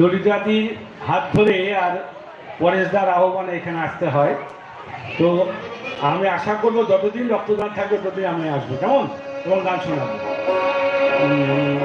ললিতাদির হাত ধরে আর পরেশদার আহ্বানে এখানে আসতে হয়। তো আমি আশা করব যতদিন রক্তদান থাকবে ততদিন আমি আসব। কেমন? এবং গান শোনাবো।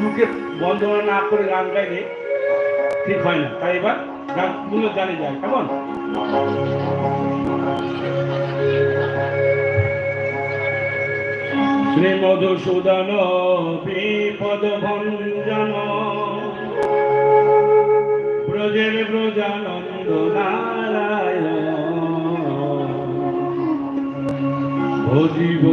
গুরুকে বন্দনা না করে গান গাইলে ঠিক হয় না। তাই এবার গানগুলো গানে যায়, কেমন? শ্রী মধুসূদন বিপদ ভঞ্জন, ব্রজের ব্রজানন্দ নারায়ণ, ভজিব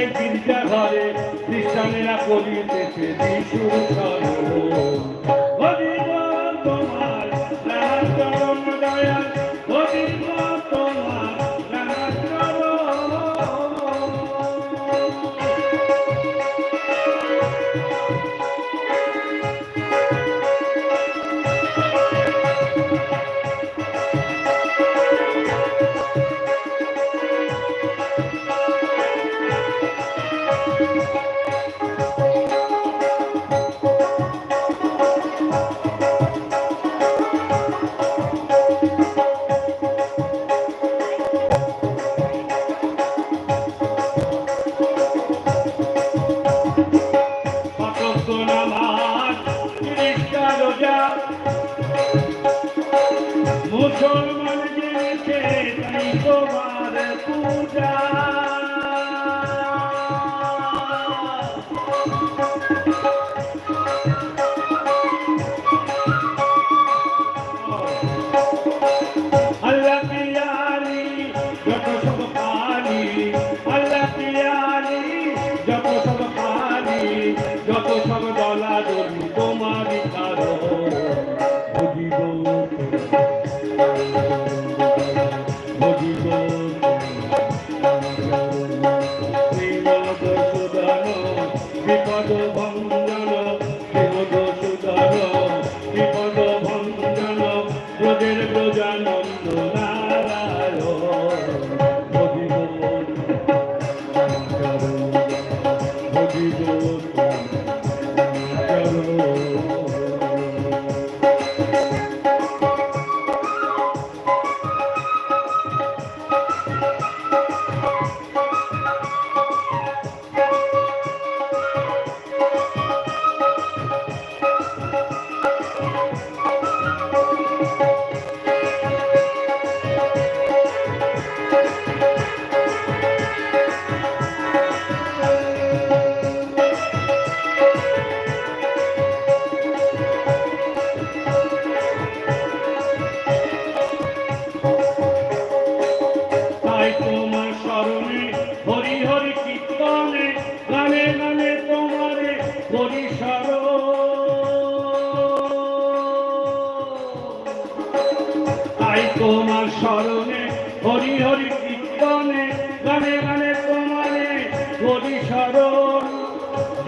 যাই গির্জা ঘরে খ্রিস্টানেরা করিতেছে যিশুর তোমার পূজা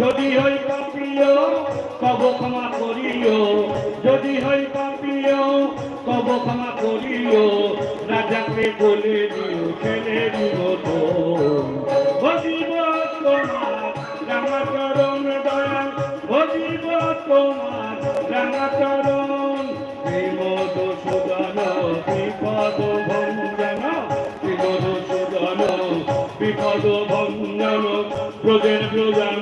যদি হই পাপিও তব ক্ষমা করিও। যদি হই পাপিও তব ক্ষমা করিও। রাজাকে বলে দিও, ছেলে দিব তো। ভজিব তোমার রামাচরণ দয়াল ভজিব তোমার রামাচরণ বিমোদ সুদন বিপদ ভঞ্জন বিমোদ সুদন বিপদ ভঞ্জন। ব্রজের ব্রজানন্দ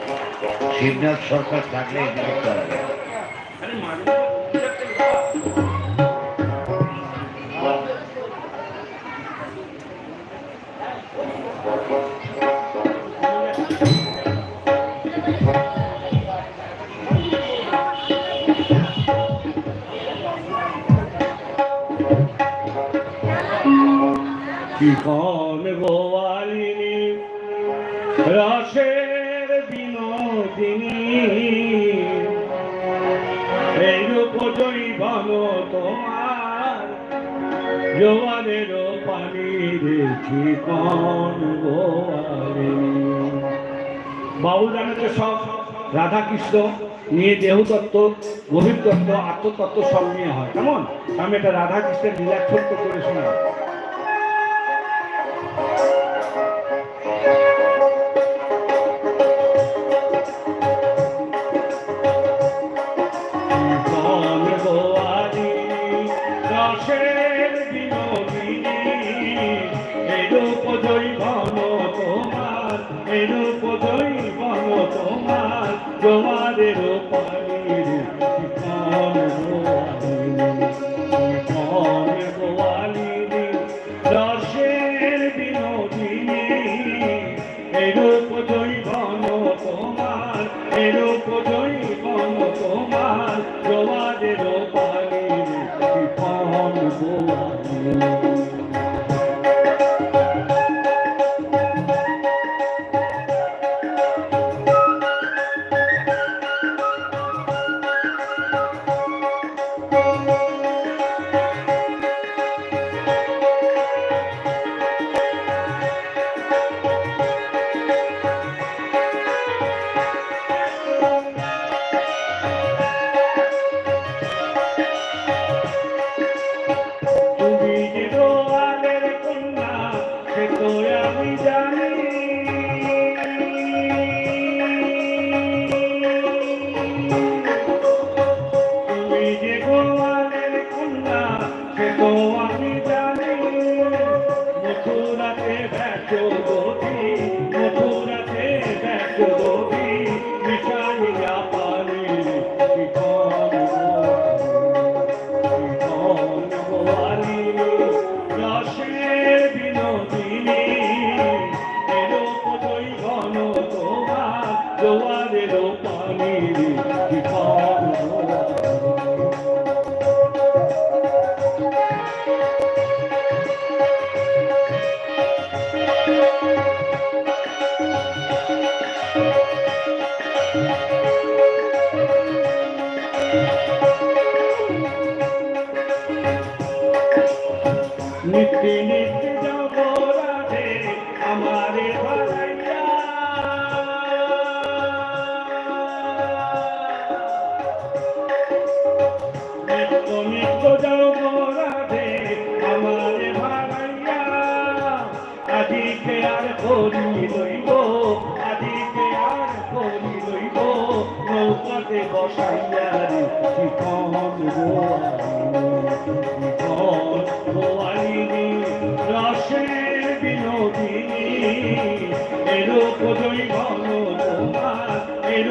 শিবনাথ সরকার থাকলে এদিকে করা হবে রাধা কৃষ্ণ নিয়ে দেহতত্ত্ব গভীর তত্ত্ব আত্মতত্ত্ব সব নিয়ে হয়। কেমন? আমি এটা রাধা কৃষ্ণের ছোট্ট করে শোনা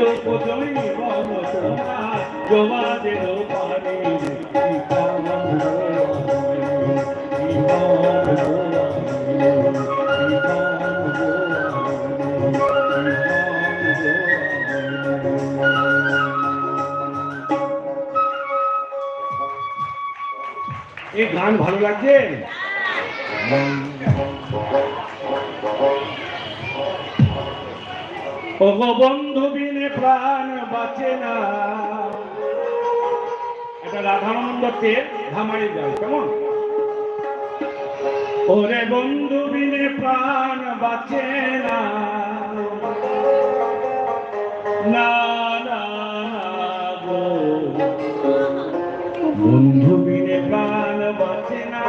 দিল কদই মম সোনা এই গান ভালো লাগছে? চেনা এটা রাধানন্দ ধামারি যাও কেমন? ওরে বন্ধু বিনে প্রাণ বাঁচে না। বন্ধু বিনে প্রাণ বাঁচে না।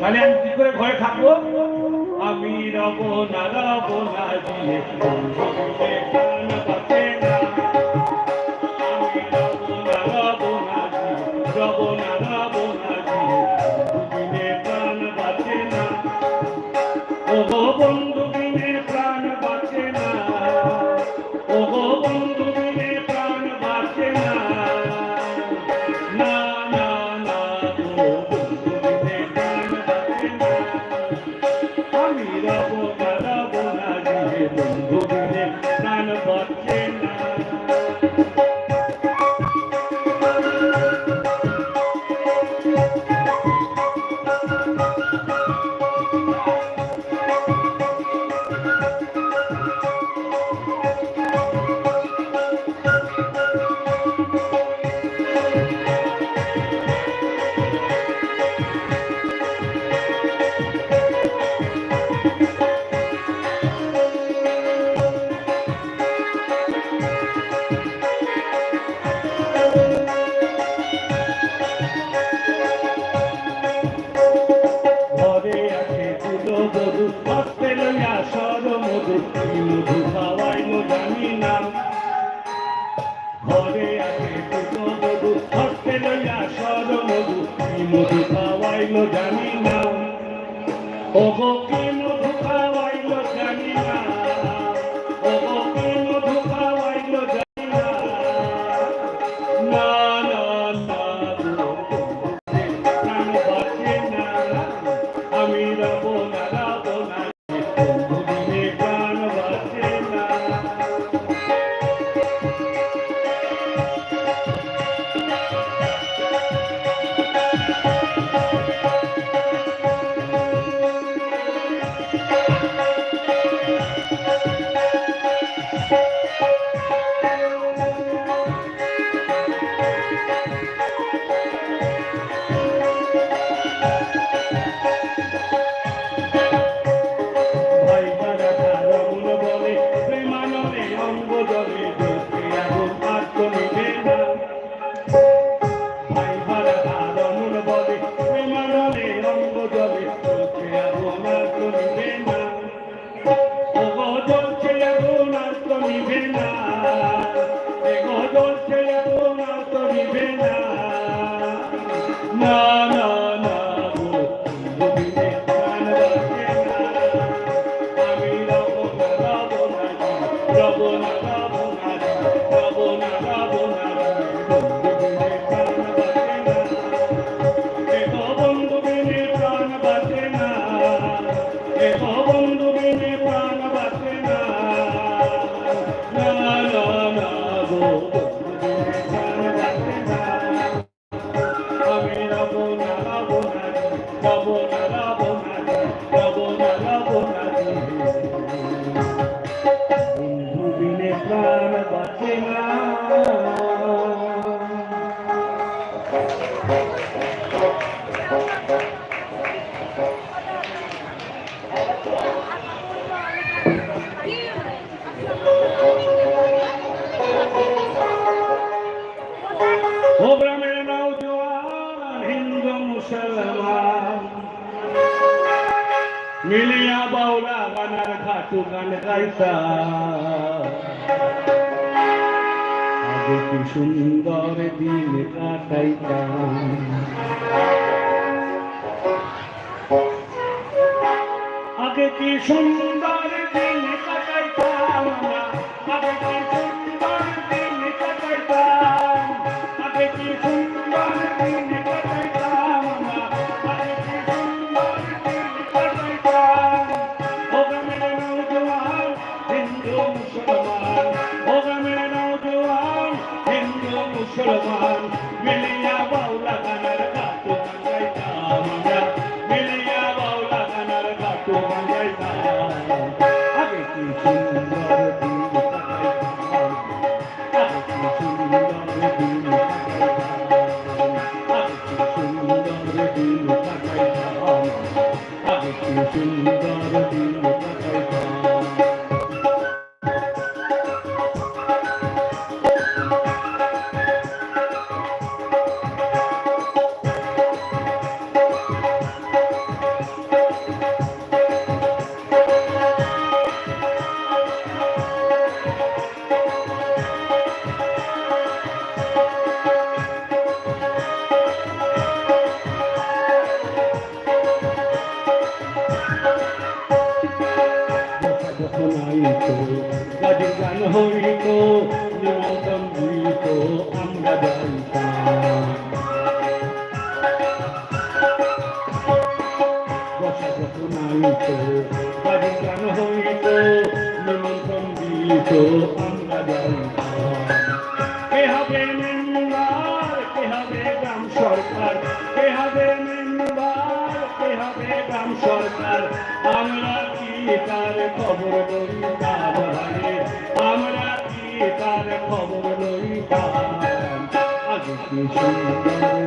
তাহলে আমি কি করে ঘরে থাকব? লবণা লবণা দিয়ে প্রাণ পাতে না আমি লবণা লবণা দিয়ে লবণা লবণা দিয়ে দুদিনে প্রাণ পাতে না ও বন্ধু গান গাইতা আগে কি সুন্দর দিন কাটাইতাম। আগে কি সুন্দর তো আমরা জানি কে হবে মেম্বার কে হবে গ্রাম সরকার কে হবে মেম্বার কে হবে গ্রাম সরকার আমরা কি তার খবর লই তাহলে আমরা কি তার খবর লই তাহলে আজ কি সুন্দর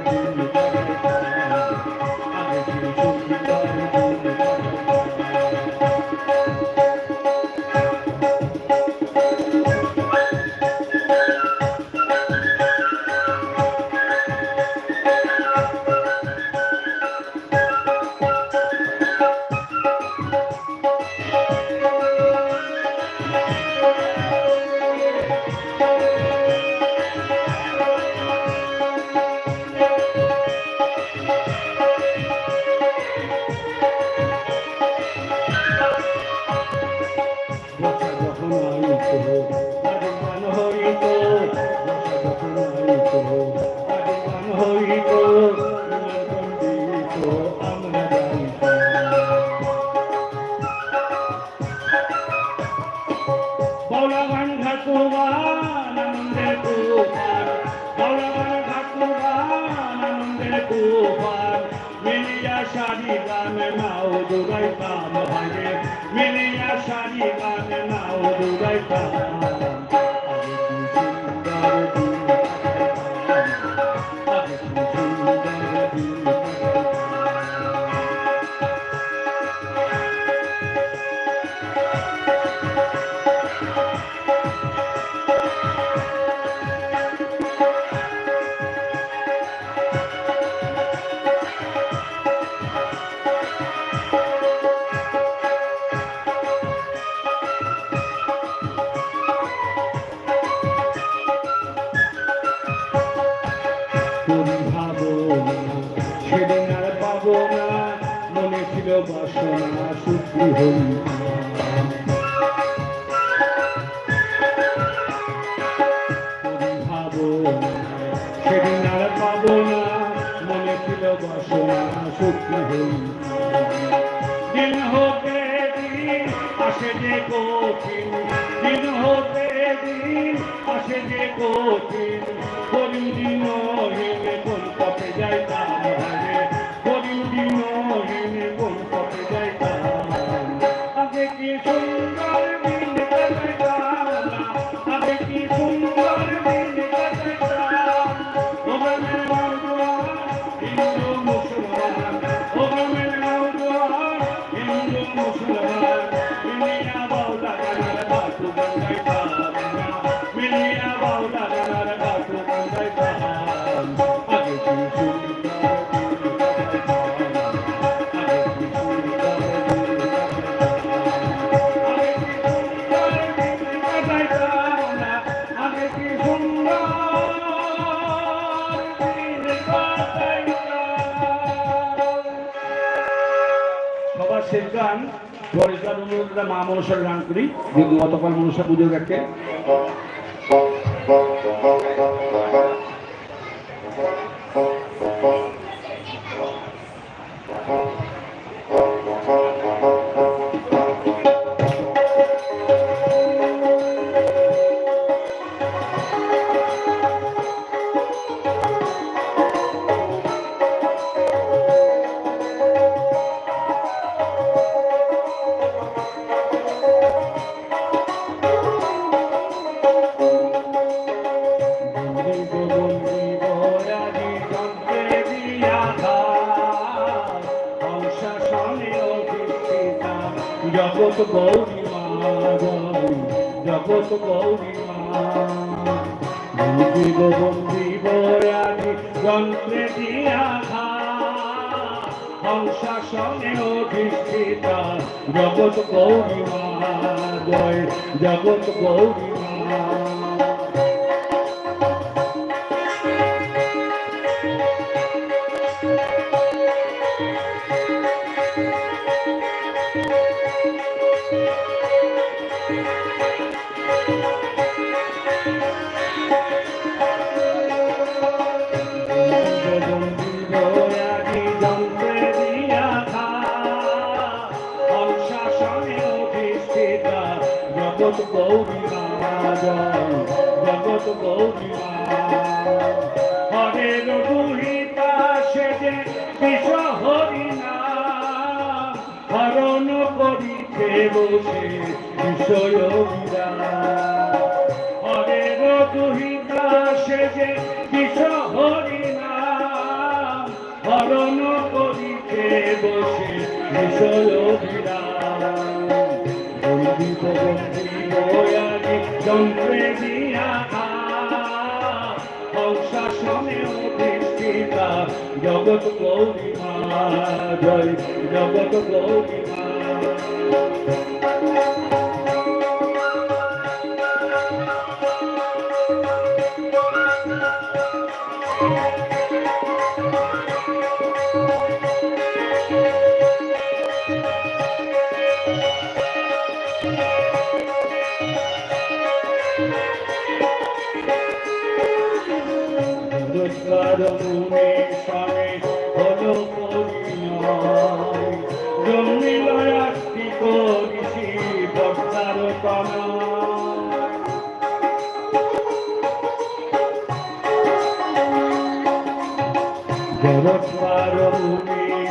মা মনসার গান করি। গতকাল মনসা পুজো গেছে জগৎ গৌরী মা জয় জগৎ গৌরী মা হরণ করিতে বসে বয়ানি যন্ত্রে দিয়া হংসাসনে অধিষ্ঠিতা জগৎ গৌরী জয় জগৎ গৌরী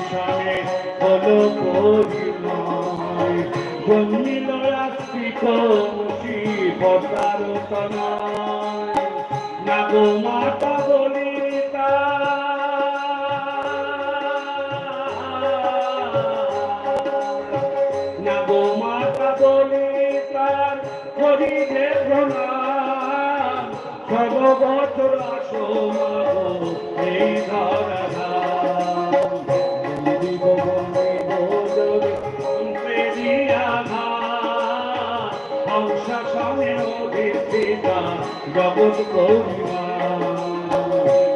স্বামী হলো পরিণয় জন্মিল আস্তিক ঋষি বক্তার তনয় নাগো মাতা বলিতা নাগো মাতা বলিতার করি প্রণাম সর্ববছর আসো এই ধরা জগৎ গৌরীমা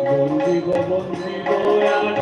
বন্দিব বন্দিব আদি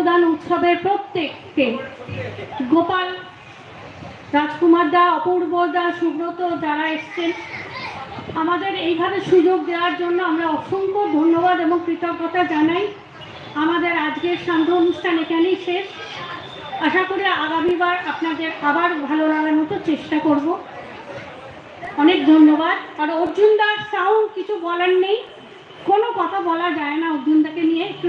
রক্তদান উৎসবের প্রত্যেককে। গোপাল, রাজকুমার দা, অপূর্ব দা, সুব্রত যারা এসছেন, আমাদের এইভাবে সুযোগ দেওয়ার জন্য আমরা অসংখ্য ধন্যবাদ এবং কৃতজ্ঞতা জানাই। আমাদের আজকের সান্ধ্য অনুষ্ঠান এখানেই শেষ। আশা করি আগামীবার আপনাদের আবার ভালো লাগার মতো চেষ্টা করব। অনেক ধন্যবাদ। আর অর্জুন দার সাউন্ড কিছু বলার নেই। কোনো কথা বলা যায় না অর্জুন দাকে নিয়ে। একটু